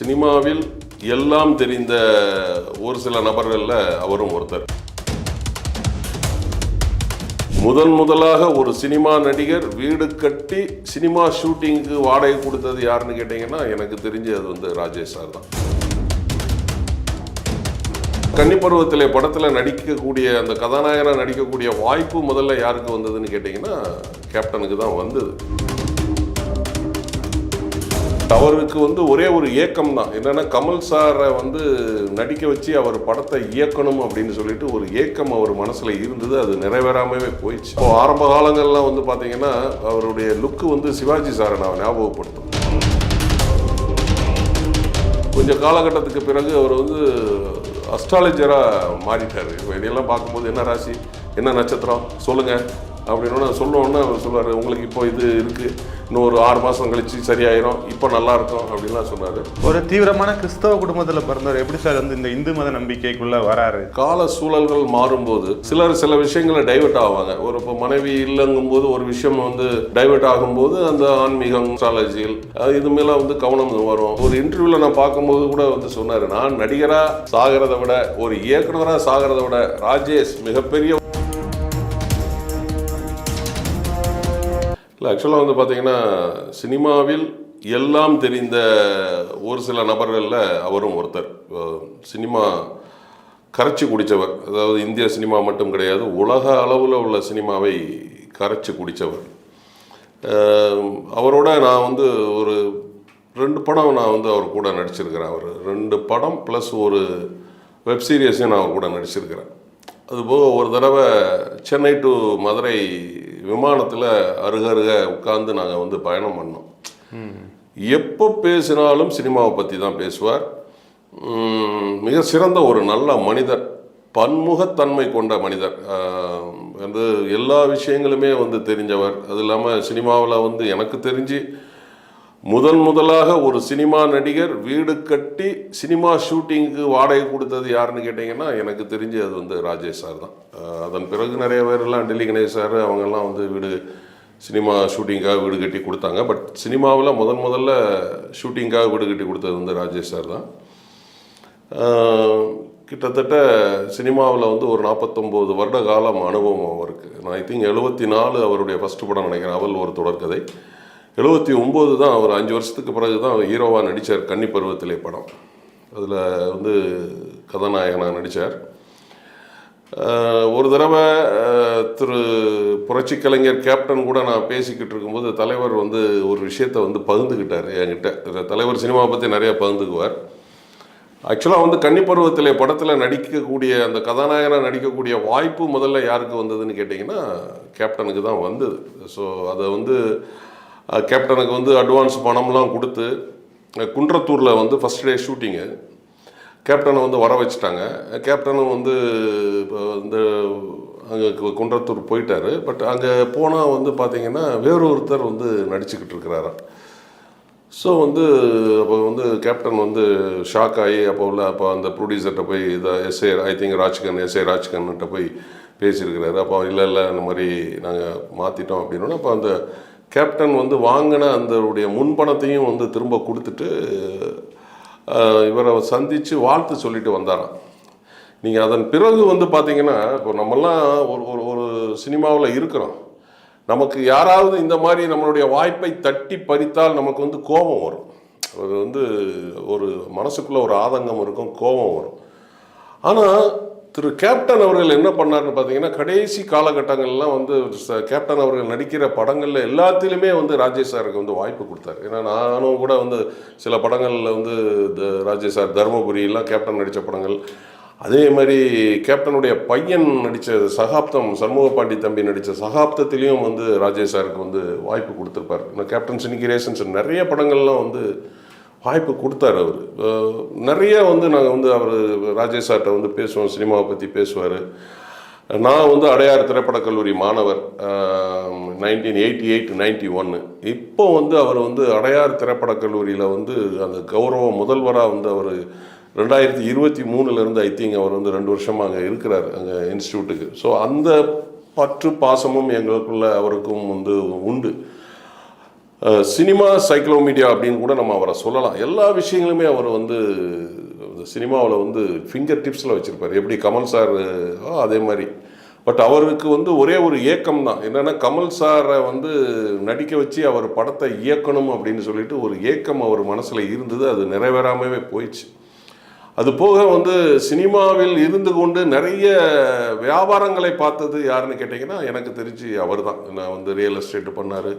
சினிமாவில் எல்லாம் தெரிந்த ஒரு சில நபர்களில் அவரும் ஒருத்தர். முதன் முதலாக ஒரு சினிமா நடிகர் வீடு கட்டி சினிமா ஷூட்டிங்க்கு வாடகை கொடுத்தது யாருன்னு கேட்டிங்கன்னா எனக்கு தெரிஞ்சு அது வந்து ராஜேஷ் சார் தான். கன்னிப்பருவத்தில் படத்தில் நடிக்கக்கூடிய அந்த கதாநாயகனாக நடிக்கக்கூடிய வாய்ப்பு முதல்ல யாருக்கு வந்ததுன்னு கேட்டிங்கன்னா கேப்டனுக்கு தான் வந்தது. அவருக்கு வந்து ஒரே ஒரு ஏக்கம் தான் என்னன்னா கமல் சாரை வந்து நடிக்க வச்சு அவர் படத்தை இயக்கணும் அப்படின்னு சொல்லிட்டு ஒரு ஏக்கம் அவர் மனசில் இருந்தது. அது நிறைவேறாமவே போயிடுச்சு. இப்போ ஆரம்ப காலங்கள்லாம் வந்து பார்த்தீங்கன்னா அவருடைய லுக்கு வந்து சிவாஜி சாரை நான் ஞாபகப்படுத்தும். கொஞ்சம் காலகட்டத்துக்கு பிறகு அவர் வந்து அஸ்ட்ராலஜராக மாறிட்டார். இப்போ இதையெல்லாம் பார்க்கும்போது என்ன ராசி என்ன நட்சத்திரம்? சொல்லுங்கள் அப்படின்னு சொன்னோன்னே அவர் சொல்லுவார் உங்களுக்கு இப்போ இது இருக்குது இன்னும் ஒரு ஆறு மாதம் கழிச்சு சரியாயிரும். இப்போ நல்லா இருக்கும். அப்படின்லாம் சொன்னார். ஒரு தீவிரமான கிறிஸ்தவ குடும்பத்துல பிறந்தவர் எப்படி சார் வந்து இந்த இந்து மத நம்பிக்கைக்குள்ள வராரு? கால சூழல்கள் மாறும்போது சிலர் சில விஷயங்களை டைவர்ட் ஆவாங்க. ஒரு இப்போ மனைவி இல்லைங்கும்போது ஒரு விஷயம் வந்து டைவர்ட் ஆகும்போது அந்த ஆன்மீகம் அஸ்ட்ராலஜியில் இது மேல வந்து கவனம் வரும். ஒரு இன்டர்வியூல நான் பார்க்கும்போது கூட வந்து சொன்னாரு நான் நடிகரா சாகிறத விட ஒரு இயக்குனரா சாகிறத விட ராஜேஷ் மிகப்பெரிய இல்லை ஆக்சுவலாக வந்து பார்த்தீங்கன்னா சினிமாவில் எல்லாம் தெரிந்த ஒரு சில நபர்களில் அவரும் ஒருத்தர். சினிமா கரைச்சி குடித்தவர் அதாவது இந்திய சினிமா மட்டும் கிடையாது உலக அளவில் உள்ள சினிமாவை கரைச்சி குடித்தவர் அவரோட நான் வந்து ஒரு ரெண்டு படம் நான் வந்து அவர் கூட நடிச்சிருக்கிறேன். அவர் ரெண்டு படம் ப்ளஸ் ஒரு வெப்சீரியஸையும் நான் அவர் கூட நடிச்சிருக்கிறேன். அதுபோக ஒரு தடவை சென்னை டு மதுரை விமானத்தில் அருக அருக நாங்கள் வந்து பயணம் பண்ணோம். எப்போ பேசினாலும் சினிமாவை பற்றி தான் பேசுவார். மிக சிறந்த ஒரு நல்ல மனிதர் பன்முகத்தன்மை கொண்ட மனிதர். வந்து எல்லா விஷயங்களுமே வந்து தெரிஞ்சவர். அது இல்லாமல் சினிமாவில் வந்து எனக்கு தெரிஞ்சு முதன் முதலாக ஒரு சினிமா நடிகர் வீடு கட்டி சினிமா ஷூட்டிங்க்கு வாடகை கொடுத்தது யாருன்னு கேட்டிங்கன்னா எனக்கு தெரிஞ்சு அது வந்து ராஜேஷ் சார் தான். அதன் பிறகு நிறைய பேர்லாம் டெல்லி கணேஷ் சார் அவங்கெல்லாம் வந்து வீடு சினிமா ஷூட்டிங்காக வீடு கட்டி கொடுத்தாங்க. பட் சினிமாவில் முதன் முதல்ல ஷூட்டிங்காக வீடு கட்டி கொடுத்தது வந்து ராஜேஷ் சார் தான். கிட்டத்தட்ட சினிமாவில் வந்து ஒரு நாற்பத்தொம்போது வருட காலம் அனுபவம் அவருக்கு. நான் ஐ திங்க் எழுபத்தி நாலு அவருடைய ஃபஸ்ட்டு படம் நினைக்கிறேன் அவள் ஒரு தொடர்கதை எழுபத்தி ஒம்பது தான் அவர் அஞ்சு வருஷத்துக்கு பிறகு தான் ஹீரோவாக நடித்தார் கன்னி பருவத்திலே படம். அதில் வந்து கதாநாயகனாக நடித்தார் ஒரு தடவை திரு புரட்சி கலைஞர் கேப்டன் கூட நான் பேசிக்கிட்டு இருக்கும்போது தலைவர் வந்து ஒரு விஷயத்தை வந்து பகிர்ந்துக்கிட்டார் என்கிட்ட. தலைவர் சினிமாவை பற்றி நிறையா பகிர்ந்துக்குவார். ஆக்சுவலாக வந்து கன்னிப்பருவத்திலே படத்தில் நடிக்கக்கூடிய அந்த கதாநாயகனாக நடிக்கக்கூடிய வாய்ப்பு முதல்ல யாருக்கு வந்ததுன்னு கேட்டிங்கன்னா கேப்டனுக்கு தான் வந்தது. ஸோ அதை வந்து கேப்டனுக்கு வந்து அட்வான்ஸ் பணம்லாம் கொடுத்து குன்றத்தூரில் வந்து ஃபஸ்ட் டே ஷூட்டிங்கு கேப்டனை வந்து வர வச்சுட்டாங்க. கேப்டனும் வந்து இப்போ இந்த அங்கே குன்றத்தூர் போயிட்டார். பட் அங்கே போனால் வந்து பார்த்தீங்கன்னா வேறொருத்தர் வந்து நடிச்சுக்கிட்டு இருக்கிறாராம் ஸோ வந்து அப்போ வந்து கேப்டன் வந்து ஷாக் ஆகி அப்போ உள்ள அப்போ அந்த ப்ரொடியூசர்கிட்ட போய் இதை S A I think Rajkan S A ராஜ்கன்கிட்ட போய் பேசியிருக்கிறாரு. அப்போ இல்லை இல்லை இந்த மாதிரி நாங்கள் மாற்றிட்டோம் அப்படின்னா அப்போ அந்த கேப்டன் வந்து வாங்கின அந்த முன்பணத்தையும் வந்து திரும்ப கொடுத்துட்டு இவரை சந்தித்து வாழ்த்து சொல்லிட்டு வந்தாராம். நீங்கள் அதன் பிறகு வந்து பார்த்தீங்கன்னா இப்போ நம்மெல்லாம் ஒரு ஒரு ஒரு சினிமாவில் இருக்கிறோம். நமக்கு யாராவது இந்த மாதிரி நம்மளுடைய வாய்ப்பை தட்டி பறித்தால் நமக்கு வந்து கோபம் வரும். அது வந்து ஒரு மனசுக்குள்ளே ஒரு ஆதங்கம் இருக்கும் கோபம் வரும். ஆனால் திரு கேப்டன் அவர்கள் என்ன பண்ணாருன்னு பார்த்தீங்கன்னா கடைசி காலகட்டங்கள்லாம் வந்து கேப்டன் அவர்கள் நடிக்கிற படங்களில் எல்லாத்திலுமே வந்து ராஜேஷ் சாருக்கு வந்து வாய்ப்பு கொடுத்தாரு. ஏன்னா நானும் கூட வந்து சில படங்களில் வந்து த- ராஜேஷ் சார் தருமபுரியெல்லாம் கேப்டன் நடித்த படங்கள். அதே மாதிரி கேப்டனுடைய பையன் நடித்த சகாப்தம் சண்முக பாண்டி தம்பி நடித்த சகாப்தத்திலையும் வந்து ராஜேஷ் சாருக்கு வந்து வாய்ப்பு கொடுத்துருப்பார். இந்த கேப்டன் சினிகிரேஷன்ஸ் நிறைய படங்கள்லாம் வந்து வாய்ப்பு கொடுத்தாரு அவர். நிறைய வந்து நாங்கள் வந்து அவர் ராஜேஷ் சார்கிட்ட வந்து பேசுவோம் சினிமாவை பற்றி பேசுவார். நான் வந்து அடையார் திரைப்படக் கல்லூரி மாணவர் நைன்டீன் எயிட்டி எயிட் நைன்டி ஒன்று இப்போ வந்து அவர் வந்து அடையார் திரைப்படக் கல்லூரியில் வந்து அந்த கௌரவ முதல்வராக வந்து அவர் ரெண்டாயிரத்தி இருபத்தி மூணுலேருந்து ஐ திங்க் அவர் வந்து ரெண்டு வருஷமாக அங்கே இருக்கிறார் அங்கே இன்ஸ்டியூட்டுக்கு. ஸோ அந்த பற்று பாசமும் எங்களுக்குள்ள அவருக்கும் வந்து உண்டு. சினிமா சைக்ளோமீடியா அப்படின்னு கூட நம்ம அவரை சொல்லலாம். எல்லா விஷயங்களுமே அவர் வந்து சினிமாவில் வந்து ஃபிங்கர் டிப்ஸில் வச்சுருப்பார். எப்படி கமல் சார் அதே மாதிரி. பட் அவருக்கு வந்து ஒரே ஒரு ஏக்கம் தான். என்னென்னா கமல் சாரை வந்து நடிக்க வச்சு அவர் படத்தை இயக்கணும் அப்படின்னு சொல்லிட்டு ஒரு ஏக்கம் அவர் மனசில் இருந்தது. அது நிறைவேறாமவே போயிடுச்சு. அது போக வந்து சினிமாவில் இருந்து கொண்டு நிறைய வியாபாரங்களை பார்த்தது யாருன்னு கேட்டிங்கன்னா எனக்கு தெரிஞ்சு அவர் தான் நான் வந்து ரியல் எஸ்டேட் பண்ணார்.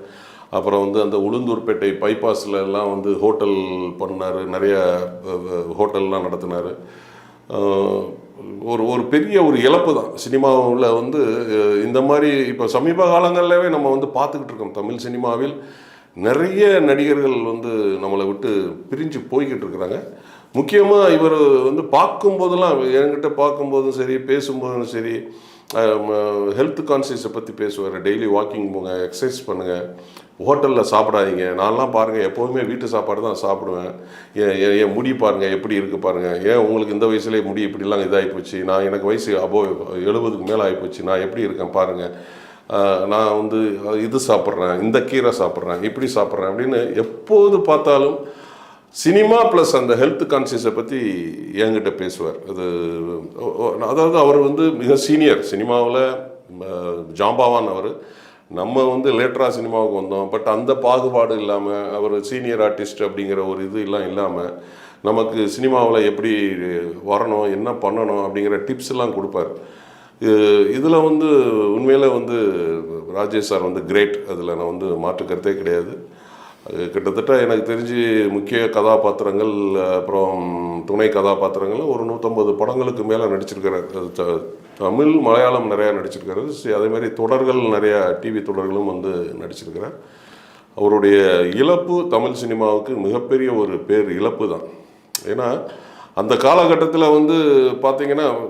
அப்புறம் வந்து அந்த உளுந்தூர்பேட்டை பைபாஸில் எல்லாம் வந்து ஹோட்டல் பண்ணார். நிறைய ஹோட்டல்லாம் நடத்தினார். ஒரு ஒரு பெரிய ஒரு இழப்பு தான். சினிமாவில் வந்து இந்த மாதிரி இப்போ சமீப காலங்கள்லவே நம்ம வந்து பார்த்துக்கிட்டு இருக்கோம். தமிழ் சினிமாவில் நிறைய நடிகர்கள் வந்து நம்மளை விட்டு பிரிஞ்சு போய்கிட்டு இருக்கிறாங்க. முக்கியமாக இவர் வந்து பார்க்கும்போதெல்லாம் என்கிட்ட பார்க்கும்போதும் சரி பேசும்போதும் சரி ஹெல்த் கான்சியஸை பற்றி பேசுவார். டெய்லி வாக்கிங் போங்க எக்ஸசைஸ் பண்ணுங்கள் ஹோட்டலில் சாப்பிடாதீங்க. நான்லாம் பாருங்கள் எப்போதுமே வீட்டு சாப்பாடு தான் சாப்பிடுவேன். என் என் முடி பாருங்கள் எப்படி இருக்குது பாருங்கள் ஏன் உங்களுக்கு இந்த வயசுலேயே முடி இப்படிலாம் இதாகி போச்சு? நான் எனக்கு வயசு அபோ எழுபதுக்கு மேலே ஆகிப்போச்சு நான் எப்படி இருக்கேன் பாருங்கள் நான் வந்து இது சாப்பிட்றேன் இந்த கீரை சாப்பிட்றேன் இப்படி சாப்பிட்றேன் அப்படின்னு எப்போது பார்த்தாலும் சினிமா ப்ளஸ் அந்த ஹெல்த் கான்சியஸை பற்றி என்கிட்ட பேசுவார். அது அதாவது அவர் வந்து மிக சீனியர் சினிமாவில் ஜாம்பாவான் அவர். நம்ம வந்து லேட்டராக சினிமாவுக்கு வந்தோம். பட் அந்த பாகுபாடு இல்லாமல் அவர் சீனியர் ஆர்டிஸ்ட் அப்படிங்கிற ஒரு இது எல்லாம் இல்லாமல் நமக்கு சினிமாவில் எப்படி வரணும் என்ன பண்ணணும் அப்படிங்கிற டிப்ஸ் எல்லாம் கொடுப்பார். இதில் வந்து உண்மையில் வந்து ராஜேஷ் சார் வந்து கிரேட் அதில் நான் வந்து மாற்றுக்கிறதே கிடையாது. அது கிட்டத்தட்ட எனக்கு தெரிஞ்சு முக்கிய கதாபாத்திரங்கள் அப்புறம் துணை கதாபாத்திரங்கள் ஒரு நூற்றம்பது படங்களுக்கு மேலே நடிச்சிருக்கிறார். த- தமிழ் மலையாளம் நிறையா நடிச்சிருக்காரு அதேமாதிரி அதே மாதிரி தொடர்கள் நிறையா டிவி தொடர்களும் வந்து நடிச்சிருக்கிறார். அவருடைய இழப்பு தமிழ் சினிமாவுக்கு மிகப்பெரிய ஒரு பேர் இழப்பு தான். ஏன்னா அந்த காலகட்டத்தில் வந்து பார்த்திங்கன்னா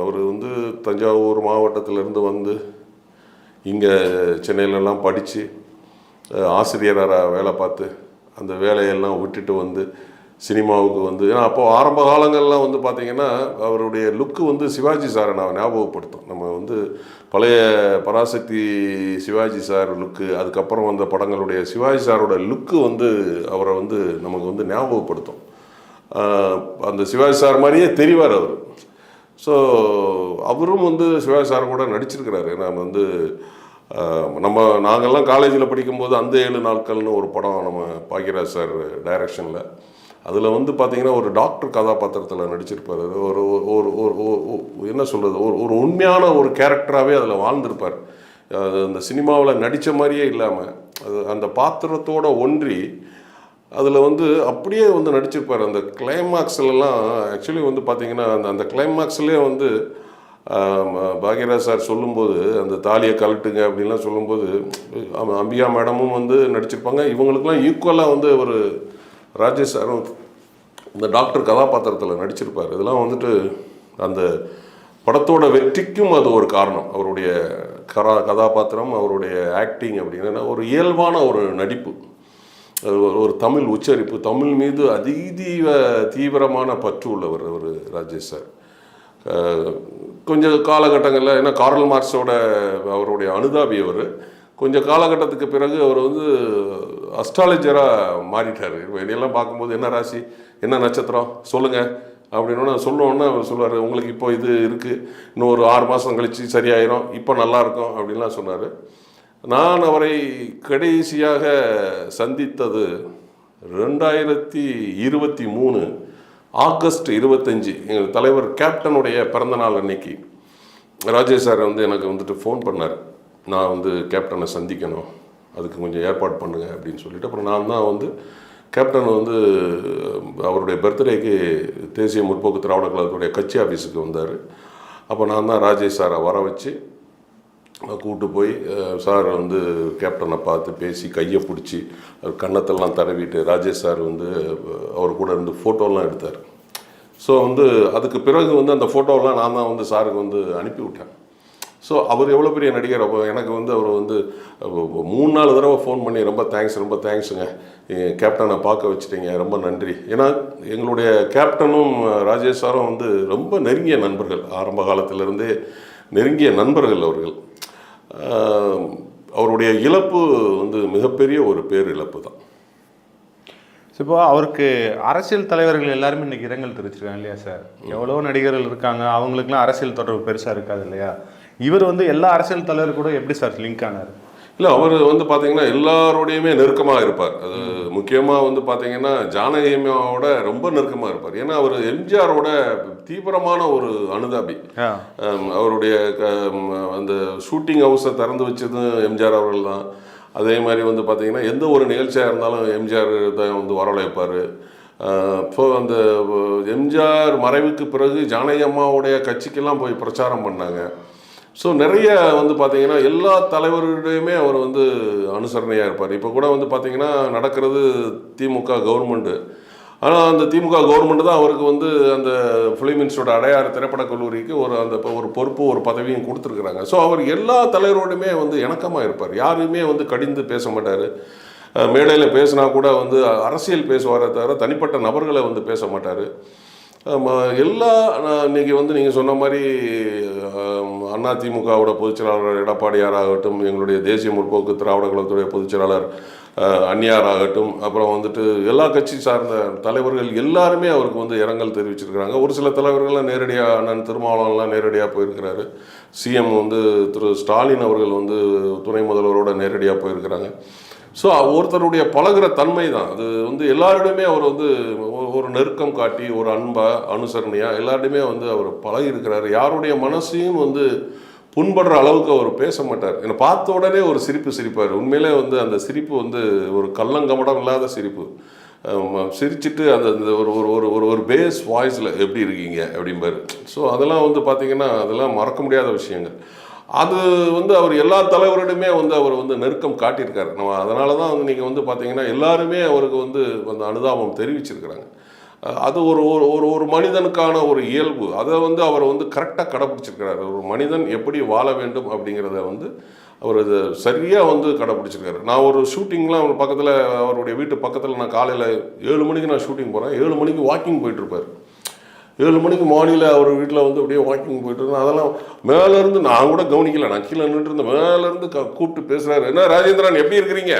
அவர் வந்து தஞ்சாவூர் மாவட்டத்திலேருந்து வந்து இங்கே சென்னையிலலாம் படித்து ஆசிரியராக வேலை பார்த்து அந்த வேலையெல்லாம் விட்டுட்டு வந்து சினிமாவுக்கு வந்து ஏன்னா அப்போ ஆரம்ப காலங்கள்லாம் வந்து பார்த்தீங்கன்னா அவருடைய லுக்கு வந்து சிவாஜி சாரை நான் ஞாபகப்படுத்தும். நம்ம வந்து பழைய பராசக்தி சிவாஜி சார் லுக்கு அதுக்கப்புறம் வந்த படங்களுடைய சிவாஜி சாரோட லுக்கு வந்து அவரை வந்து நமக்கு வந்து ஞாபகப்படுத்தும். அந்த சிவாஜி சார் மாதிரியே தெரிவார் அவர். ஸோ அவரும் வந்து சிவாஜி சார் கூட நடிச்சிருக்கிறாரு. ஏன்னா வந்து நம்ம நாங்கள்லாம் காலேஜில் படிக்கும்போது அந்த ஏழு நாட்கள்னு ஒரு படம் நம்ம பாக்கியராஜ் சார் டைரக்ஷனில் அதில் வந்து பார்த்தீங்கன்னா ஒரு டாக்டர் கதாபாத்திரத்தில் நடிச்சிருப்பார். ஒரு ஒரு ஒரு என்ன சொல்கிறது ஒரு ஒரு உண்மையான ஒரு கேரக்டராகவே அதில் வாழ்ந்திருப்பார். அது அந்த சினிமாவில் நடித்த மாதிரியே இல்லாமல் அது அந்த பாத்திரத்தோட ஒன்றி அதில் வந்து அப்படியே வந்து நடிச்சிருப்பார். அந்த கிளைமாக்ஸ்லலாம் ஆக்சுவலி வந்து பார்த்திங்கன்னா அந்த அந்த கிளைமாக்ஸ்லேயே வந்து பாக்யராஜ் சார் சொல்லும்போது அந்த தாலியை கழட்டுங்க அப்படின்லாம் சொல்லும்போது அம்பியா மேடமும் வந்து நடிச்சிருப்பாங்க. இவங்களுக்கெல்லாம் ஈக்குவலாக வந்து ஒரு ராஜேஷ் சாரும் இந்த டாக்டர் கதாபாத்திரத்தில் நடிச்சிருப்பார். இதெல்லாம் வந்துட்டு அந்த படத்தோட வெற்றிக்கும் அது ஒரு காரணம். அவருடைய கரா கதாபாத்திரம் அவருடைய ஆக்டிங் அப்படின்னா. ஒரு இயல்பான ஒரு நடிப்பு. அது ஒரு ஒரு தமிழ் உச்சரிப்பு. தமிழ் மீது அதீதீவ தீவிரமான பற்று உள்ளவர் அவர் ராஜேஷ் சார். கொஞ்சம் காலகட்டங்களில் ஏன்னா கார்ல் மார்க்ஸோட அவருடைய அனுதாபி அவர் கொஞ்சம் காலகட்டத்துக்கு பிறகு அவர் வந்து அஸ்ட்ராலஜராக மாறிட்டார். என்னையெல்லாம் பார்க்கும்போது என்ன ராசி என்ன நட்சத்திரம் சொல்லுங்கள் அப்படின்னா சொல்லுவோன்னா அவர் சொல்லுவார் உங்களுக்கு இப்போ இது இருக்குது இன்னும் ஒரு ஆறு மாதம் கழித்து சரியாயிரும். இப்போ நல்லாயிருக்கும் அப்படின்லாம் சொன்னார். நான் அவரை கடைசியாக சந்தித்தது ரெண்டாயிரத்தி இருபத்தி மூணு ஆகஸ்ட் இருபத்தஞ்சி எங்கள் தலைவர் கேப்டனுடைய பிறந்தநாள் அன்னைக்கு ராஜேஷ் சார் வந்து எனக்கு வந்துட்டு ஃபோன் பண்ணார். நான் வந்து கேப்டனை சந்திக்கணும் அதுக்கு கொஞ்சம் ஏற்பாடு பண்ணுங்க அப்படின்னு சொல்லிட்டு அப்புறம் நான் தான் வந்து கேப்டன் வந்து அவருடைய பர்த்டேக்கு தேசிய முற்போக்கு திராவிட கழகத்துடைய கட்சி ஆஃபீஸுக்கு வந்தார். அப்போ நான் தான் ராஜேஷ் சாரை வர வச்சு கூப்பிட்டு போய் சார் வந்து கேப்டனை பார்த்து பேசி கையை பிடிச்சி அவர் கன்னத்தெல்லாம் தடவிட்டு ராஜேஷ் சார் வந்து அவர் கூட இருந்து ஃபோட்டோலாம் எடுத்தார். ஸோ வந்து அதுக்கு பிறகு வந்து அந்த ஃபோட்டோலாம் நான் தான் வந்து சாருக்கு வந்து அனுப்பி விட்டேன். ஸோ அவர் எவ்வளோ பெரிய நடிகர்? அப்போ எனக்கு வந்து அவர் வந்து மூணு நாலு தடவை ஃபோன் பண்ணி ரொம்ப தேங்க்ஸ் ரொம்ப தேங்க்ஸுங்க கேப்டனை பார்க்க வச்சுட்டீங்க ரொம்ப நன்றி. ஏன்னா எங்களுடைய கேப்டனும் ராஜேஷ் சாரும் வந்து ரொம்ப நெருங்கிய நண்பர்கள். ஆரம்ப காலத்திலிருந்தே நெருங்கிய நண்பர்கள் அவர்கள். அவருடைய இழப்பு வந்து மிகப்பெரிய ஒரு பேர் இழப்பு தான். இப்போ அவருக்கு அரசியல் தலைவர்கள் எல்லாருமே இன்னைக்கு இரங்கல் தெரிவிச்சிருக்காங்க இல்லையா சார் எவ்வளோ நடிகர்கள் இருக்காங்க அவங்களுக்குலாம் அரசியல் தொடர்பு பெருசாக இருக்காது இல்லையா? இவர் வந்து எல்லா அரசியல் தலைவர் கூட எப்படி சார் லிங்க் ஆனார்? இல்லை அவர் வந்து பார்த்தீங்கன்னா எல்லாரோடையுமே நெருக்கமாக இருப்பார். அது முக்கியமாக வந்து பார்த்தீங்கன்னா ஜானகி அம்மாவோட ரொம்ப நெருக்கமாக இருப்பார். ஏன்னா அவர் எம்ஜிஆரோட தீவிரமான ஒரு அனுதாபி. அவருடைய அந்த ஷூட்டிங் ஹவுஸை திறந்து வச்சதும் எம்ஜிஆர் அவர்கள் தான். அதே மாதிரி வந்து பார்த்தீங்கன்னா எந்த ஒரு நிகழ்ச்சியாக இருந்தாலும் எம்ஜிஆர் தான் வந்து வரவழைப்பார். இப்போ அந்த எம்ஜிஆர் மறைவுக்கு பிறகு ஜானகி அம்மாவுடைய கட்சிக்கெல்லாம் போய் பிரச்சாரம் பண்ணாங்க. ஸோ நிறைய வந்து பார்த்தீங்கன்னா எல்லா தலைவர்களுடையுமே அவர் வந்து அனுசரணையாக இருப்பார். இப்போ கூட வந்து பார்த்தீங்கன்னா நடக்கிறது திமுக கவர்மெண்ட்டு ஆனால் அந்த திமுக கவர்மெண்ட் தான் அவருக்கு வந்து அந்த ஃபிலிமின்ஸோட அடையாறு திரைப்படக் கல்லூரிக்கு ஒரு அந்த ஒரு பொறுப்பு ஒரு பதவியும் கொடுத்துருக்குறாங்க. ஸோ அவர் எல்லா தலைவரோடுமே வந்து இணக்கமாக இருப்பார். யாருமே வந்து கடிந்து பேச மாட்டார். மேடையில் பேசினா கூட வந்து அரசியல் பேசுவாரே தவிர தனிப்பட்ட நபர்களை வந்து பேச மாட்டார். எல்லா இன்றைக்கி வந்து நீங்கள் சொன்ன மாதிரி அண்ணா அதிமுகவோட பொதுச்செயலாளர் எடப்பாடியார் ஆகட்டும் எங்களுடைய தேசிய முற்போக்கு திராவிட கழகத்துடைய பொதுச்செயலாளர் அந்நியார் ஆகட்டும் அப்புறம் வந்துட்டு எல்லா கட்சி சார்ந்த தலைவர்கள் எல்லாருமே அவருக்கு வந்து இரங்கல் தெரிவிச்சிருக்கிறாங்க. ஒரு சில தலைவர்கள்லாம் நேரடியாக அண்ணன் திருமாவளவன்லாம் நேரடியாக போயிருக்கிறாரு. சிஎம் வந்து திரு ஸ்டாலின் அவர்கள் வந்து துணை முதல்வரோட நேரடியாக போயிருக்கிறாங்க. ஸோ ஒருத்தருடைய பழகுற தன்மை தான் அது வந்து எல்லாரிடமே அவர் வந்து ஒரு நெருக்கம் காட்டி ஒரு அன்பா அனுசரணையாக எல்லாருடையுமே வந்து அவர் பழகிருக்கிறாரு யாருடைய மனசையும் வந்து புண்படுற அளவுக்கு அவர் பேச மாட்டார். என்னை பார்த்த உடனே ஒரு சிரிப்பு சிரிப்பார். உண்மையிலே வந்து அந்த சிரிப்பு வந்து ஒரு கள்ளங்கமடம் இல்லாத சிரிப்பு. சிரிச்சிட்டு அந்த அந்த ஒரு ஒரு ஒரு ஒரு ஒரு பேஸ் வாய்ஸில் எப்படி இருக்கீங்க? அப்படிம்பாரு. ஸோ அதெல்லாம் வந்து பார்த்திங்கன்னா அதெல்லாம் மறக்க முடியாத விஷயங்கள். அது வந்து அவர் எல்லா தலைவரிடமே வந்து அவர் வந்து நெருக்கம் காட்டியிருக்காரு. நம்ம அதனால தான் வந்து நீங்கள் வந்து பார்த்தீங்கன்னா எல்லாருமே அவருக்கு வந்து அந்த அனுதாபம் தெரிவிச்சிருக்கிறாங்க. அது ஒரு ஒரு ஒரு ஒரு மனிதனுக்கான ஒரு இயல்பு. அதை வந்து அவர் வந்து கரெக்டாக கடைப்பிடிச்சிருக்கிறாரு. ஒரு மனிதன் எப்படி வாழ வேண்டும் அப்படிங்கிறத வந்து அவர் அது சரியாக வந்து கடைப்பிடிச்சிருக்காரு. நான் ஒரு ஷூட்டிங்லாம் அவர் பக்கத்தில் அவருடைய வீட்டு பக்கத்தில் நான் காலையில் ஏழு மணிக்கு நான் ஷூட்டிங் போகிறேன் ஏழு மணிக்கு வாக்கிங் போயிட்டுருப்பார் ஏழு மணிக்கு மாடியில் அவர் வீட்டில் வந்து அப்படியே வாக்கிங் போயிட்டு இருந்தேன் அதெல்லாம் மேலேருந்து நான் கூட கவனிக்கல. நான் கீழே நின்றுட்டு இருந்தேன். மேலேருந்து க கூப்பிட்டு பேசுகிறாரு என்ன ராஜேந்திரன் எப்படி இருக்கிறீங்க?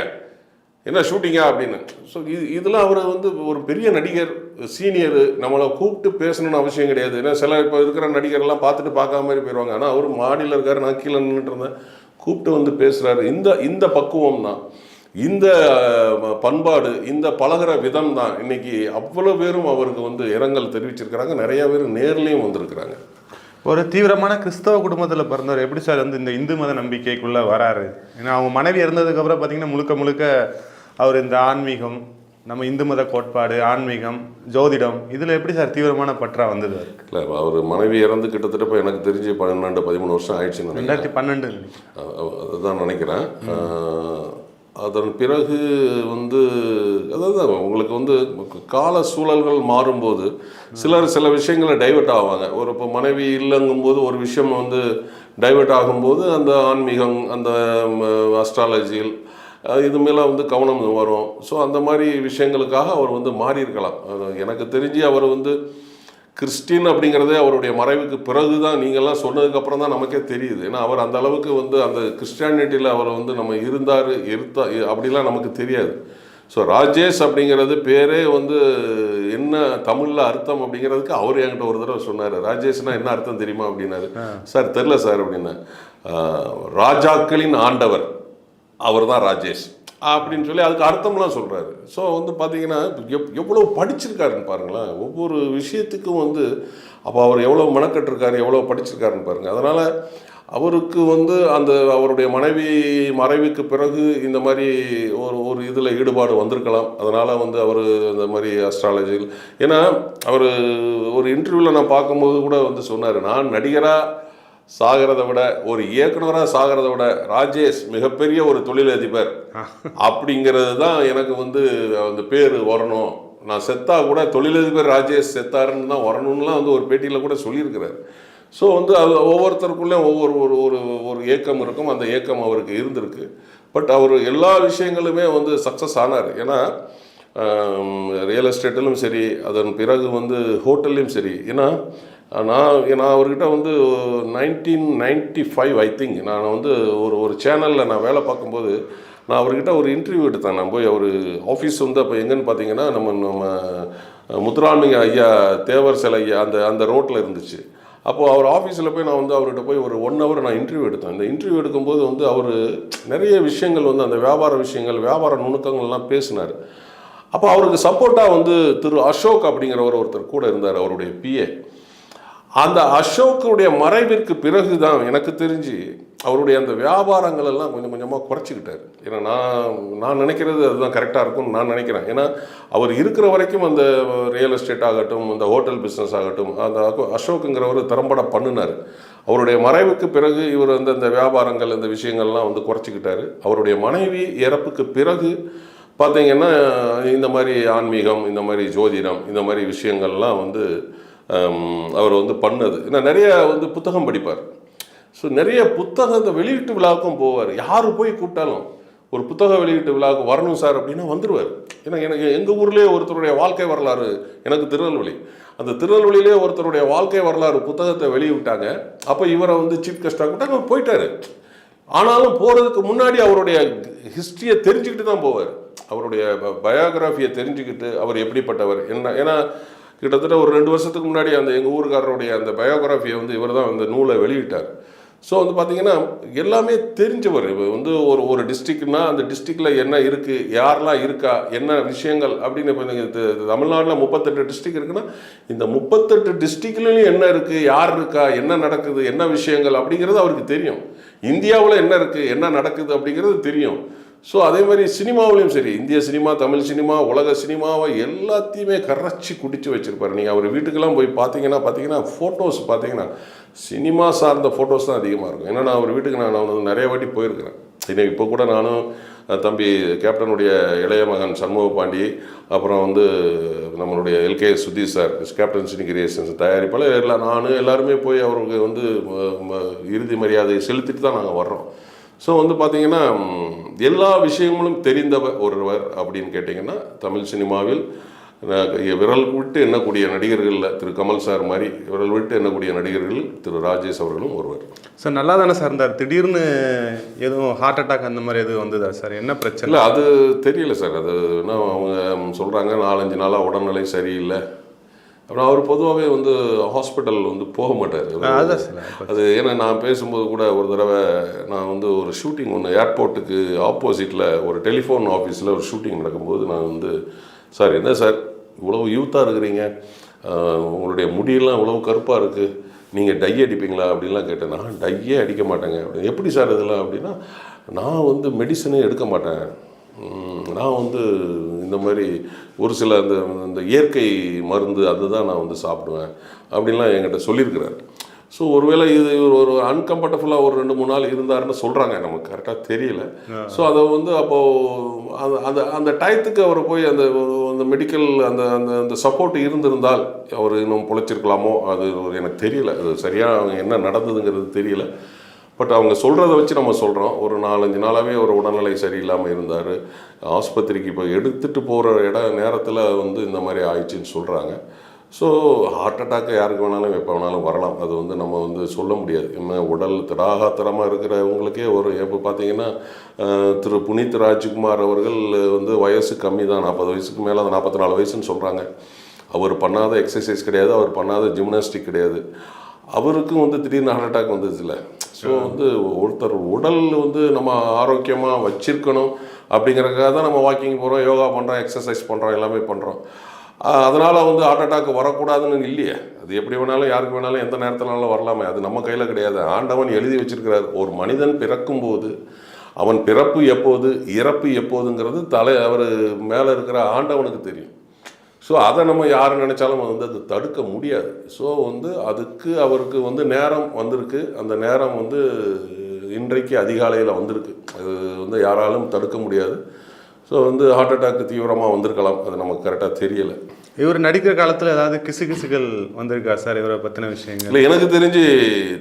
என்ன ஷூட்டிங்கா அப்படின்னு. ஸோ இது இதெல்லாம் அவர் வந்து ஒரு பெரிய நடிகர் சீனியர் நம்மளை கூப்பிட்டு பேசணும்னு அவசியம் கிடையாது. ஏன்னா சில இப்போ இருக்கிற நடிகர்லாம் பார்த்துட்டு பார்க்காம மாதிரி போயிடுவாங்க ஆனால் அவர் மாடியில் இருக்கார். நான் கீழே நின்றுட்டு இருந்தேன். கூப்பிட்டு வந்து பேசுகிறாரு இந்த இந்த பக்குவம் தான் இந்த பண்பாடு இந்த பழகுற விதம் தான் இன்னைக்கு அவ்வளோ பேரும் அவருக்கு வந்து இரங்கல் தெரிவிச்சிருக்கிறாங்க. நிறைய பேர் நேர்லேயும் வந்திருக்கிறாங்க. ஒரு தீவிரமான கிறிஸ்தவ குடும்பத்தில் பிறந்தவர் எப்படி சார் வந்து இந்த இந்து மத நம்பிக்கைக்குள்ள வராரு? ஏன்னா அவங்க மனைவி இறந்ததுக்கு அப்புறம் பார்த்தீங்கன்னா முழுக்க முழுக்க அவர் இந்த ஆன்மீகம் நம்ம இந்து மத கோட்பாடு ஆன்மீகம் ஜோதிடம் இதில் எப்படி சார் தீவிரமான பற்றா வந்தது? இல்லை அவர் மனைவி இறந்து கிட்டத்தட்ட இப்போ எனக்கு தெரிஞ்சு பன்னெண்டு பதிமூணு வருஷம் ஆயிடுச்சுன்னு நினைக்கிறேன். ரெண்டாயிரத்தி பன்னெண்டு அதுதான் நினைக்கிறேன். அதன் பிறகு வந்து அதாவது உங்களுக்கு வந்து கால சூழல்கள் மாறும்போது சிலர் சில விஷயங்களை டைவெர்ட் ஆவாங்க. ஒரு இப்போ மனைவி இல்லைங்கும்போது ஒரு விஷயம் வந்து டைவெர்ட் ஆகும்போது அந்த ஆன்மீகம் அந்த அஸ்ட்ராலஜியில் இது மேலே வந்து கவனம் வரும். ஸோ அந்த மாதிரி விஷயங்களுக்காக அவர் வந்து மாறி இருக்கலாம் அது எனக்கு தெரிஞ்சு அவர் வந்து கிறிஸ்டின் அப்படிங்கிறதே அவருடைய மறைவுக்கு பிறகு தான் நீங்கள்லாம் சொன்னதுக்கப்புறம் தான் நமக்கே தெரியுது. ஏன்னா அவர் அந்த அளவுக்கு வந்து அந்த கிறிஸ்டியானிட்டியில் அவர் வந்து நம்ம இருந்தார் இருத்தா அப்படிலாம் நமக்கு தெரியாது. ஸோ ராஜேஷ் அப்படிங்கிறது பேரே வந்து என்ன தமிழில் அர்த்தம் அப்படிங்கிறதுக்கு அவர் என்கிட்ட ஒரு தடவை சொன்னார். ராஜேஷ்னா என்ன அர்த்தம் தெரியுமா அப்படின்னாரு. சார் தெரில சார் அப்படின்னேன் "ஆஹ், ராஜாக்களின் ஆண்டவர். அவர் தான் ராஜேஷ். அப்படின்னு சொல்லி அதுக்கு அர்த்தம்லாம் சொல்கிறாரு ஸோ வந்து பார்த்தீங்கன்னா எப் எவ்வளோ படிச்சிருக்காருன்னு பாருங்களேன். ஒவ்வொரு விஷயத்துக்கும் வந்து அப்போ அவர் எவ்வளோ மெனக்கட்டிருக்காரு எவ்வளோ படிச்சிருக்காருன்னு பாருங்கள் அதனால் அவருக்கு வந்து அந்த அவருடைய மனைவி மறைவுக்கு பிறகு இந்த மாதிரி ஒரு ஒரு இதில் ஈடுபாடு வந்திருக்கலாம். அதனால் வந்து அவர் இந்த மாதிரி அஸ்ட்ராலஜியில் ஏன்னா அவர் ஒரு இன்டர்வியூவில் நான் பார்க்கும்போது கூட வந்து சொன்னார் நான் நடிகராக சாகிறத விட ஒரு இயக்குனராக சாகிறத விட ராஜேஷ் மிகப்பெரிய ஒரு தொழிலதிபர். அப்படிங்கிறது தான் எனக்கு வந்து அந்த பேர் வரணும். நான் செத்தா கூட தொழிலதிபர் ராஜேஷ் செத்தாருன்னு தான் வரணும்லாம் வந்து ஒரு பேட்டியில் கூட சொல்லியிருக்கிறார். ஸோ வந்து அது ஒவ்வொருத்தருக்குள்ளேயும் ஒவ்வொரு ஒரு ஒரு ஒரு ஏக்கம் இருக்கும். அந்த ஏக்கம் அவருக்கு இருந்திருக்கு. பட் அவர் எல்லா விஷயங்களுமே வந்து சக்ஸஸ் ஆனார். ஏன்னா ரியல் எஸ்டேட்டிலும் சரி அதன் பிறகு வந்து ஹோட்டல்லையும் சரி. ஏன்னா நான் நான் அவர்கிட்ட வந்து nineteen ninety five I think நான் வந்து ஒரு ஒரு சேனலில் நான் வேலை பார்க்கும்போது நான் அவர்கிட்ட ஒரு இன்டர்வியூ எடுத்தேன். நான் போய் அவர் ஆஃபீஸ் வந்து அப்போ எங்கன்னு பார்த்தீங்கன்னா நம்ம நம்ம முத்துராமிங்க ஐயா தேவர் சிலை ஐயா அந்த அந்த ரோட்டில் இருந்துச்சு. அப்போது அவர் ஆஃபீஸில் போய் நான் வந்து அவர்கிட்ட போய் ஒரு ஒன் ஹவர் நான் இன்டர்வியூ எடுத்தேன். இந்த இன்டர்வியூ எடுக்கும்போது வந்து அவர் நிறைய விஷயங்கள் வந்து அந்த வியாபார விஷயங்கள் வியாபார நுணுக்கங்கள்லாம் பேசினார். அப்போ அவருக்கு சப்போர்ட்டாக வந்து திரு அசோக் அப்படிங்கிறவர் ஒருத்தர் கூட இருந்தார் அவருடைய பிஏ அந்த அசோக்குடைய மறைவிற்கு பிறகு தான் எனக்கு தெரிஞ்சு அவருடைய அந்த வியாபாரங்கள் எல்லாம் கொஞ்சம் கொஞ்சமாக குறைச்சிக்கிட்டார். ஏன்னா நான் நான் நினைக்கிறது அதுதான் கரெக்டாக இருக்கும்னு நான் நினைக்கிறேன். ஏன்னா அவர் இருக்கிற வரைக்கும் அந்த ரியல் எஸ்டேட் ஆகட்டும் அந்த ஹோட்டல் பிஸ்னஸ் ஆகட்டும் அந்த அசோக்குங்கிறவர் திறம்பட பண்ணினார். அவருடைய மறைவுக்கு பிறகு இவர் வந்து அந்த வியாபாரங்கள் இந்த விஷயங்கள்லாம் வந்து குறைச்சிக்கிட்டாரு. அவருடைய மனைவி இறப்புக்கு பிறகு பார்த்தீங்கன்னா இந்த மாதிரி ஆன்மீகம் இந்த மாதிரி ஜோதிடம் இந்த மாதிரி விஷயங்கள்லாம் வந்து அவர் வந்து பண்ணது. ஏன்னா நிறைய வந்து புத்தகம் படிப்பார். ஸோ நிறைய புத்தகம் இந்த வெளியீட்டு விழாவுக்கும் போவார். யார் போய் கூப்பிட்டாலும் ஒரு புத்தக வெளியீட்டு விழாவுக்கு வரணும் சார் அப்படின்னா வந்துடுவார் ஏன்னா எனக்கு எங்கள் ஊர்லேயே ஒருத்தருடைய வாழ்க்கை வரலாறு எனக்கு திருநெல்வேலி. அந்த திருநெல்வேலியிலே ஒருத்தருடைய வாழ்க்கை வரலாறு புத்தகத்தை வெளியிட்டாங்க. அப்போ இவரை வந்து சீஃப் கெஸ்டாக கூப்பிட்டாங்க அவர் போயிட்டாரு. ஆனாலும் போகிறதுக்கு முன்னாடி அவருடைய ஹிஸ்ட்ரியை தெரிஞ்சுக்கிட்டு தான் போவார். அவருடைய பயோகிராஃபியை தெரிஞ்சுக்கிட்டு அவர் எப்படிப்பட்டவர் என்ன ஏன்னா கிட்டத்தட்ட ஒரு ரெண்டு வருஷத்துக்கு முன்னாடி அந்த எங்கள் ஊருக்காரருடைய அந்த பயோகிராஃபியை வந்து இவர் தான் அந்த நூலை வெளியிட்டார். ஸோ வந்து பார்த்தீங்கன்னா எல்லாமே தெரிஞ்சவர். இவர் வந்து ஒரு ஒரு டிஸ்ட்ரிக்ட்னா அந்த டிஸ்ட்ரிக்டில் என்ன இருக்குது யாரெல்லாம் இருக்கா என்ன விஷயங்கள் அப்படின்னு இப்போ நீங்கள் தமிழ்நாட்டில் முப்பத்தெட்டு டிஸ்ட்ரிக் இருக்குன்னா இந்த முப்பத்தெட்டு டிஸ்ட்ரிக்ட்லையும் என்ன இருக்குது யார் இருக்கா என்ன நடக்குது என்ன விஷயங்கள் அப்படிங்கிறது அவருக்கு தெரியும். இந்தியாவில் என்ன இருக்குது என்ன நடக்குது அப்படிங்கிறது தெரியும். ஸோ அதே மாதிரி சினிமாவிலையும் சரி இந்திய சினிமா தமிழ் சினிமா உலக சினிமாவை எல்லாத்தையுமே கரைச்சி குடித்து வச்சுருப்பார். நீங்கள் அவர் வீட்டுக்கெல்லாம் போய் பார்த்தீங்கன்னா பார்த்தீங்கன்னா ஃபோட்டோஸ் பார்த்தீங்கன்னா சினிமா சார்ந்த ஃபோட்டோஸ் தான் அதிகமாக இருக்கும். ஏன்னா நான் அவர் வீட்டுக்கு நான் வந்து நிறைய வாட்டி போயிருக்கிறேன். இன்னும் இப்போ கூட நானும் தம்பி கேப்டனுடைய இளைய மகன் சண்முக பாண்டி அப்புறம் வந்து நம்மளுடைய L K Sudhish sir captain cine creations தயாரிப்பாளர் எல்லாம் நான் எல்லாருமே போய் அவருக்கு வந்து இறுதி மரியாதையை செலுத்திட்டு தான் நாங்கள் வர்றோம். ஸோ வந்து பார்த்திங்கன்னா எல்லா விஷயங்களும் தெரிந்தவர் ஒருவர் அப்படின்னு கேட்டிங்கன்னா தமிழ் சினிமாவில் விரல் விட்டு எண்ணக்கூடிய நடிகர்களில் திரு கமல் சார் மாதிரி விரல் விட்டு எண்ணக்கூடிய நடிகர்கள் திரு ராஜேஷ் அவர்களும் ஒருவர். சார் நல்லா தானே சார் இருந்தார்? திடீர்னு எதுவும் ஹார்ட் அட்டாக் அந்த மாதிரி எதுவும் வந்ததா சார்? என்ன பிரச்சனை? இல்லை அது தெரியல சார். அது என்ன அவங்க சொல்கிறாங்க நாலஞ்சு நாளாக உடல்நிலை சரியில்லை. அப்புறம் அவர் பொதுவாகவே வந்து ஹாஸ்பிட்டல் வந்து போக மாட்டார். அது ஏன்னா நான் பேசும்போது கூட ஒரு தடவை நான் வந்து ஒரு ஷூட்டிங் ஒன்று ஏர்போர்ட்டுக்கு ஆப்போசிட்டில் ஒரு டெலிஃபோன் ஆஃபீஸில் ஒரு ஷூட்டிங் நடக்கும்போது நான் வந்து சார் என்ன சார்? இவ்வளவு யூத்தாக இருக்கிறீங்க. உங்களுடைய முடியெல்லாம் இவ்வளவு கருப்பாக இருக்குது நீங்கள் டை அடிப்பீங்களா அப்படின்லாம் கேட்டேன். நான் டையே அடிக்க மாட்டேங்க. அப்படின்னு எப்படி சார் இதெல்லாம் அப்படின்னா நான் வந்து மெடிசனே எடுக்க மாட்டேன். நான் வந்து இந்த மாதிரி ஒரு சில அந்த இந்த இயற்கை மருந்து அதுதான் நான் வந்து சாப்பிடுவேன் அப்படின்லாம் என்கிட்ட சொல்லியிருக்கிறார். ஸோ ஒருவேளை இது இவர் ஒரு அன்கம்ஃபர்டபுளாக ஒரு ரெண்டு மூணு நாள் இருந்தாருன்னு சொல்கிறாங்க நமக்கு கரெக்டாக தெரியல. ஸோ அதை வந்து அப்போது அந்த அந்த அந்த டயத்துக்கு அவர் போய் அந்த அந்த மெடிக்கல் அந்த அந்த அந்த சப்போர்ட் இருந்திருந்தால் அவர் இன்னும் பொழைச்சிருக்கலாமோ? அது எனக்கு தெரியல. அது சரியாக என்ன நடந்ததுங்கிறது தெரியல. பட் அவங்க சொல்கிறத வச்சு நம்ம சொல்கிறோம் ஒரு நாலஞ்சு நாளாகவே ஒரு உடல்நிலை சரியில்லாமல் இருந்தார். ஆஸ்பத்திரிக்கு இப்போ எடுத்துகிட்டு போகிற இட நேரத்தில் வந்து இந்த மாதிரி ஆயிடுச்சுன்னு சொல்கிறாங்க ஸோ ஹார்ட் அட்டாக்கு யாருக்கு வேணாலும் எப்போ வேணாலும் வரலாம். அது வந்து நம்ம வந்து சொல்ல முடியாது. உடல் திடாகாத்திரமாக இருக்கிறவங்களுக்கே ஒரு இப்போ பார்த்தீங்கன்னா திரு புனித் ராஜ்குமார் அவர்கள் வந்து வயசு கம்மி தான். நாற்பது வயசுக்கு மேலே நாற்பத்தி நாலு வயசுன்னு சொல்கிறாங்க அவர் பண்ணாத எக்ஸசைஸ் கிடையாது. அவர் பண்ணாத ஜிம்னாஸ்டிக் கிடையாது. அவருக்கும் வந்து திடீர்னு ஹார்ட் அட்டாக் வந்துச்சுல ஸோ வந்து ஒருத்தர் உடல் வந்து நம்ம ஆரோக்கியமாக வச்சிருக்கணும். அப்படிங்கிறதுக்காக தான் நம்ம வாக்கிங் போகிறோம் யோகா பண்ணுறோம் எக்ஸசைஸ் பண்ணுறோம் எல்லாமே பண்ணுறோம் அதனால் வந்து ஹார்ட் அட்டாக் வரக்கூடாதுன்னு இல்லையே. அது எப்படி வேணாலும் யாருக்கு வேணாலும் எந்த நேரத்தினாலும் வரலாமே. அது நம்ம கையில் கிடையாது. ஆண்டவன் எழுதி வச்சிருக்கிறார். ஒரு மனிதன் பிறக்கும்போது அவன் பிறப்பு எப்போது இறப்பு எப்போதுங்கிறது தலை அவர் மேலே இருக்கிற ஆண்டவனுக்கு தெரியும். ஸோ அதை நம்ம யார் நினச்சாலும் வந்து அது தடுக்க முடியாது. ஸோ வந்து அதுக்கு அவருக்கு வந்து நேரம் வந்திருக்கு. அந்த நேரம் வந்து இன்றைக்கு அதிகாலையில் வந்திருக்கு. அது வந்து யாராலும் தடுக்க முடியாது. ஸோ வந்து ஹார்ட் அட்டாக் தீவிரமாக வந்திருக்கலாம். அது நமக்கு கரெக்டாக தெரியல. இவர் நடிக்கிற காலத்துல ஏதாவது கிசு கிசுகள் வந்திருக்கா சார்? இவரை பத்தின விஷயங்கள். இல்லை எனக்கு தெரிஞ்சு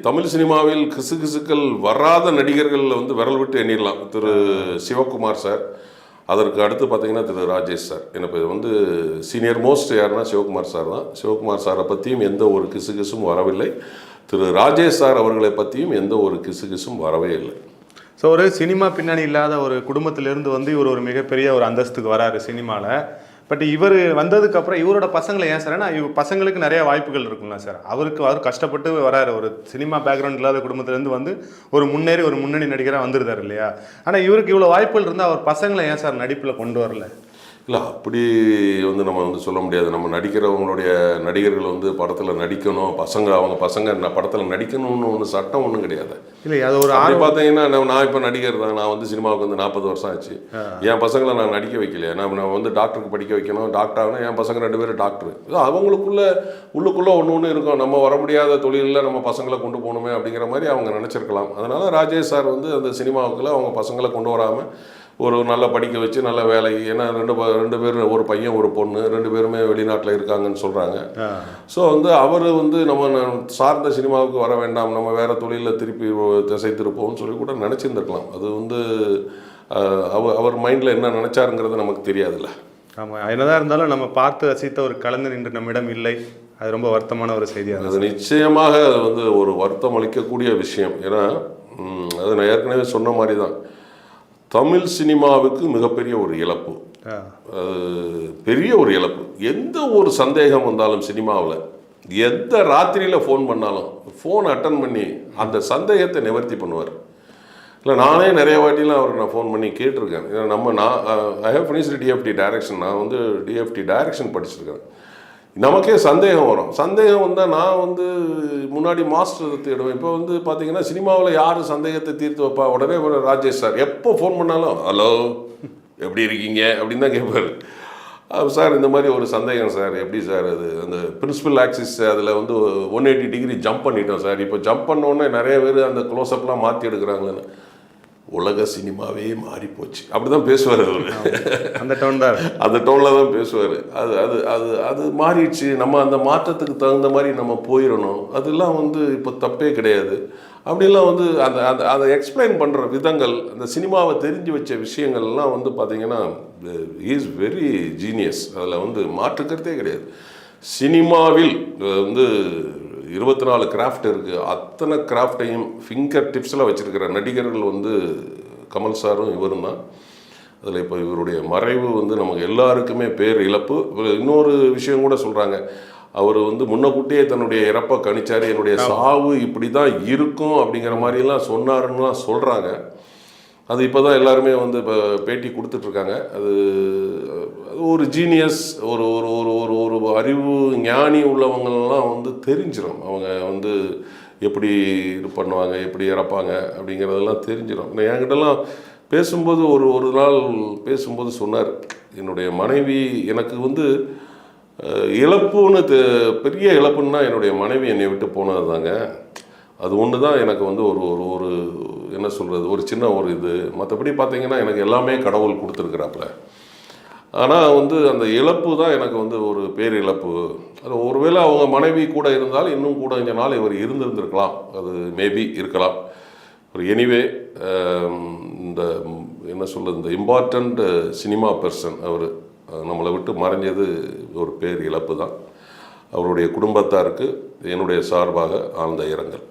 தமிழ் சினிமாவில் கிசுகிசுக்கள் வராத நடிகர்களில் வந்து விரல் விட்டு எண்ணிடலாம் திரு சிவகுமார் சார். அதற்கு அடுத்து பார்த்தீங்கன்னா திரு ராஜேஷ் சார். எனக்கு வந்து சீனியர் மோஸ்ட் யாருன்னா சிவகுமார் சார் தான். சிவகுமார் சாரை பற்றியும் எந்த ஒரு கிசுகிசும் வரவில்லை. திரு ராஜேஷ் சார் அவர்களை பற்றியும் எந்த ஒரு கிசுகிசும் வரவே இல்லை. ஸோ ஒரு சினிமா பின்னணி இல்லாத ஒரு குடும்பத்திலேருந்து வந்து இவர் ஒரு மிகப்பெரிய ஒரு அந்தஸ்துக்கு வராரு சினிமாவில் பட் இவர் வந்ததுக்கப்புறம் இவரோட பசங்களை ஏன் சார் ஏன்னா இவங்க பசங்களுக்கு நிறைய வாய்ப்புகள் இருக்கும்ல சார். அவருக்கு அவர் கஷ்டப்பட்டு வராரு. ஒரு சினிமா பேக்ரவுண்ட் இல்லாத குடும்பத்துலேருந்து வந்து ஒரு முன்னேறி ஒரு முன்னணி நடிகராக வந்துருந்தார் இல்லையா? ஆனால் இவருக்கு இவ்வளோ வாய்ப்புகள் இருந்தால் அவர் பசங்களை ஏன் சார் நடிப்பில் கொண்டு வரல? இல்லை அப்படி வந்து நம்ம வந்து சொல்ல முடியாது. நம்ம நடிக்கிறவங்களுடைய நடிகர்கள் வந்து படத்தில் நடிக்கணும். பசங்க அவங்க பசங்க நான் படத்தில் நடிக்கணும்னு ஒன்று சட்டம் ஒன்றும் கிடையாது. இல்லை அது ஒரு அப்படி பார்த்தீங்கன்னா நான் இப்போ நடிகர் தான். நான் வந்து சினிமாவுக்கு வந்து நாற்பது வருஷம் ஆச்சு. என் பசங்களை நான் நடிக்க வைக்கலையா. நான் நான் வந்து டாக்டருக்கு படிக்க வைக்கணும். டாக்டர் ஆகணும். என் பசங்க ரெண்டு பேரும் டாக்டர். இது அவங்களுக்குள்ள உள்ளுக்குள்ளே ஒன்று ஒன்று இருக்கும். நம்ம வர முடியாத தொழிலில் நம்ம பசங்களை கொண்டு போகணுமே அப்படிங்கிற மாதிரி அவங்க நினச்சிருக்கலாம். அதனால ராஜேஷ் சார் வந்து அந்த சினிமாவுக்குள்ள அவங்க பசங்களை கொண்டு வராமல் ஒரு நல்ல படிக்க வச்சு நல்ல வேலை. ஏன்னா ரெண்டு ரெண்டு பேர் ஒரு பையன் ஒரு பொண்ணு ரெண்டு பேருமே வெளிநாட்டில் இருக்காங்கன்னு சொல்கிறாங்க ஸோ வந்து அவர் வந்து நம்ம சார்ந்த சினிமாவுக்கு வர வேண்டாம் நம்ம வேற தொழிலில் திருப்பி திசை திருப்போம்னு சொல்லி கூட நினச்சிருந்துருக்கலாம். அது வந்து அவர் அவர் மைண்டில் என்ன நினச்சாருங்கிறது நமக்கு தெரியாதுல்ல. ஆமாம் என்னதான் இருந்தாலும் நம்ம பார்த்து ரசித்த ஒரு கலைஞர் இன்று நம்மிடம் இல்லை. அது ரொம்ப வருத்தமான ஒரு செய்தியாக அது நிச்சயமாக அது வந்து ஒரு வருத்தம் அளிக்கக்கூடிய விஷயம். ஏன்னா அது நான் ஏற்கனவே சொன்ன மாதிரி தான் தமிழ் சினிமாவுக்கு மிகப்பெரிய ஒரு இழப்பு. அது பெரிய ஒரு இழப்பு. எந்த ஒரு சந்தேகம் வந்தாலும் சினிமாவில் எந்த ராத்திரியில் ஃபோன் பண்ணாலும் ஃபோன் அட்டன் பண்ணி அந்த சந்தேகத்தை நிவர்த்தி பண்ணுவார். இல்லை நானே நிறைய வாட்டிலாம் அவருக்கு நான் ஃபோன் பண்ணி கேட்டிருக்கேன். ஏன்னா நம்ம நான் I have finished DFT direction நான் வந்து டிஎஃப்டி டைரக்ஷன் படிச்சிருக்கேன். நமக்கே சந்தேகம் வரும். சந்தேகம் வந்தால் நான் வந்து முன்னாடி மாஸ்டர் தேடுவேன். இப்போ வந்து பார்த்தீங்கன்னா சினிமாவில் யார் சந்தேகத்தை தீர்த்து வைப்பா? உடனே ஒரு ராஜேஷ் சார். எப்போ ஃபோன் பண்ணாலும் ஹலோ எப்படி இருக்கீங்க? அப்படின்னு தான் கேட்பார் சார் இந்த மாதிரி ஒரு சந்தேகம் சார். எப்படி சார் அது? அந்த பிரின்சிபல் ஆக்சிஸ் அதில் வந்து ஒன் எயிட்டி டிகிரி ஜம்ப் பண்ணிட்டோம் சார். இப்போ ஜம்ப் பண்ணோன்னே நிறைய பேர் அந்த க்ளோஸ்அப்லாம் மாற்றி எடுக்கிறாங்களேன்னு. உலக சினிமாவே மாறி போச்சு அப்படி தான் பேசுவார் அவர். அந்த டவுன் தான். அந்த டோனில் தான் பேசுவார். அது அது அது அது மாறிடுச்சு. நம்ம அந்த மாற்றத்துக்கு தகுந்த மாதிரி நம்ம போயிடணும். அதெல்லாம் வந்து இப்போ தப்பே கிடையாது. அப்படிலாம் வந்து அந்த அந்த அதை எக்ஸ்பிளைன் பண்ணுற விதங்கள் அந்த சினிமாவை தெரிஞ்சு வச்ச விஷயங்கள்லாம் வந்து பார்த்தீங்கன்னா இஸ் வெரி ஜீனியஸ் அதில் வந்து மாற்றுக்கிறதே கிடையாது. சினிமாவில் வந்து இருபத்தி நாலு கிராஃப்ட் இருக்குது அத்தனை கிராஃப்டையும் ஃபிங்கர் டிப்ஸில் வச்சுருக்கிற நடிகர்கள் வந்து கமல் சாரும் இவரும் தான். அதில் இப்போ இவருடைய மறைவு வந்து நமக்கு எல்லாருக்குமே பேர் இழப்பு. இன்னொரு விஷயம் கூட சொல்கிறாங்க அவர் வந்து முன்னக்கூட்டியே தன்னுடைய இறப்பை கணிச்சார். என்னுடைய சாவு இப்படி தான் இருக்கும் அப்படிங்கிற மாதிரிலாம் சொன்னாருன்னுலாம் சொல்கிறாங்க அது இப்போ தான் எல்லாருமே வந்து இப்போ பேட்டி கொடுத்துட்ருக்காங்க அது ஒரு ஜீனியஸ் ஒரு ஒரு ஒரு ஒரு ஒரு அறிவு ஞானி உள்ளவங்கள்லாம் வந்து தெரிஞ்சிடும் அவங்க வந்து எப்படி இது பண்ணுவாங்க எப்படி இறப்பாங்க அப்படிங்கிறதெல்லாம் தெரிஞ்சிடும் நான் என்கிட்டலாம் பேசும்போது ஒரு ஒரு நாள் பேசும்போது சொன்னார் என்னுடைய மனைவி எனக்கு வந்து இழப்புன்னு பெரிய இழப்புன்னா என்னுடைய மனைவி என்னை விட்டு போனது தாங்க. அது ஒன்று தான் எனக்கு வந்து ஒரு ஒரு ஒரு என்ன சொல்கிறது ஒரு சின்ன ஒரு இது. மற்றபடி பார்த்தீங்கன்னா எனக்கு எல்லாமே கடவுள் கொடுத்துருக்குறாப்புல. ஆனால் வந்து அந்த இழப்பு தான் எனக்கு வந்து ஒரு பேரிழப்பு. அது ஒருவேளை அவங்க மனைவி கூட இருந்தால் இன்னும் கூட கொஞ்ச நாள் இவர் இருந்திருந்திருக்கலாம். அது மேபி இருக்கலாம். ஒரு எனிவே um, இந்த என்ன சொல்கிறது இந்த இம்பார்ட்டண்ட் சினிமா பர்சன் அவர் நம்மளை விட்டு மறைஞ்சது ஒரு பேர் இழப்பு தான். அவருடைய குடும்பத்தாருக்கு என்னுடைய சார்பாக ஆழ்ந்த இரங்கல்.